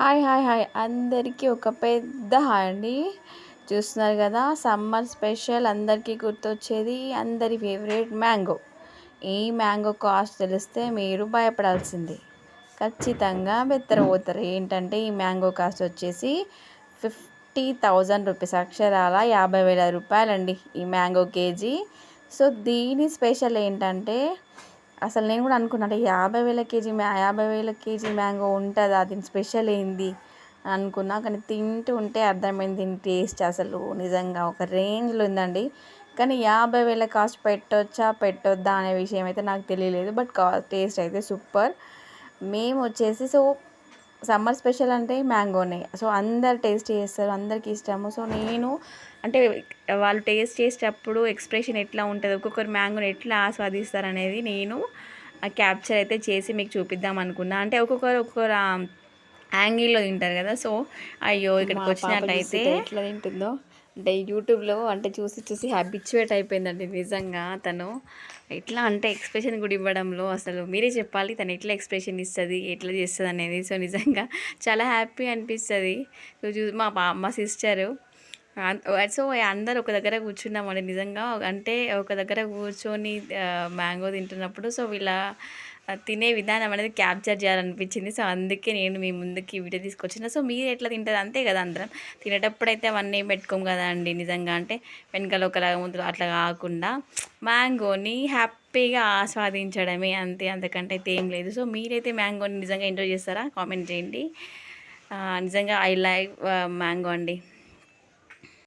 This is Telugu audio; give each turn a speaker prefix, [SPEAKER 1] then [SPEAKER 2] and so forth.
[SPEAKER 1] Hi hi hi. అందరికీ ఒక పెద్ద హాయ్ అండి. చూస్తున్నారు కదా సమ్మర్ స్పెషల్ అందరికీ గుర్తొచ్చేది అందరి ఫేవరెట్ మ్యాంగో. ఈ మ్యాంగో కాస్ట్ తెలిస్తే మీరు భయపడాల్సింది. ఖచ్చితంగా బెత్తరపోతారు. ఏంటంటే ఈ మ్యాంగో కాస్ట్ వచ్చేసి ఫిఫ్టీ థౌజండ్ రూపీస్ అక్షరాల యాభై వేల రూపాయలండి ఈ మ్యాంగో కేజీ. సో దీని స్పెషల్ ఏంటంటే అసలు నేను కూడా అనుకున్నా అంటే యాభై వేల కేజీ మ్యా యాభై వేల కేజీ మ్యాంగో ఉంటుందా? దీని స్పెషల్ ఏంది? అనుకున్నా కానీ తింటూ ఉంటే అర్థమైంది దీని టేస్ట్ అసలు నిజంగా ఒక రేంజ్లో ఉందండి. కానీ యాభై వేల కాస్ట్ పెట్టొచ్చా పెట్టొద్దా అనే విషయం అయితే నాకు తెలియలేదు బట్ కా టేస్ట్ అయితే సూపర్. మేము వచ్చేసి సో సమ్మర్ స్పెషల్ అంటే మ్యాంగోనే. సో అందరు టేస్ట్ చేస్తారు అందరికి ఇష్టము. సో నేను అంటే వాళ్ళు టేస్ట్ చేసేటప్పుడు ఎక్స్ప్రెషన్ ఎట్లా ఉంటుంది ఒక్కొక్కరు మ్యాంగోని ఎట్లా ఆస్వాదిస్తారు అనేది నేను క్యాప్చర్ అయితే చేసి మీకు చూపిద్దాం అనుకున్నా. అంటే ఒక్కొక్కరు ఒక్కొక్కరు యాంగిల్లో తింటారు కదా సో అయ్యో ఇక్కడికి వచ్చినట్టయితే ఎట్లా తింటుందో. అంటే యూట్యూబ్లో అంటే చూసి చూసి హ్యాబిచ్యువేట్ అయిపోయిందండి నిజంగా తను ఎట్లా అంటే ఎక్స్ప్రెషన్ కూడా ఇవ్వడంలో అసలు మీరే చెప్పాలి తను ఎట్లా ఎక్స్ప్రెషన్ ఇస్తుంది ఎట్లా చేస్తుంది అనేది సో నిజంగా చాలా హ్యాపీ అనిపిస్తుంది. చూసి మా మా సిస్టరు సో అందరు ఒక దగ్గర కూర్చున్నామండి నిజంగా. అంటే ఒక దగ్గర కూర్చొని మ్యాంగో తింటున్నప్పుడు సో వీళ్ళ తినే విధానం అనేది క్యాప్చర్ చేయాలనిపించింది. సో అందుకే నేను మీ ముందుకి వీడియో తీసుకొచ్చిన. సో మీరు ఎట్లా తింటుంది అంతే కదా అందరం. తినేటప్పుడు అయితే అవన్నీ పెట్టుకోము కదా అండి నిజంగా. అంటే వెనకాల ఒకలాగా ముందు అట్లా కాకుండా మ్యాంగోని హ్యాపీగా ఆస్వాదించడమే అంతే. అంతకంటే అయితే ఏం లేదు. సో మీరైతే మ్యాంగోని నిజంగా ఎంజాయ్ చేస్తారా? కామెంట్ చేయండి. నిజంగా ఐ లైక్ మ్యాంగో అండి.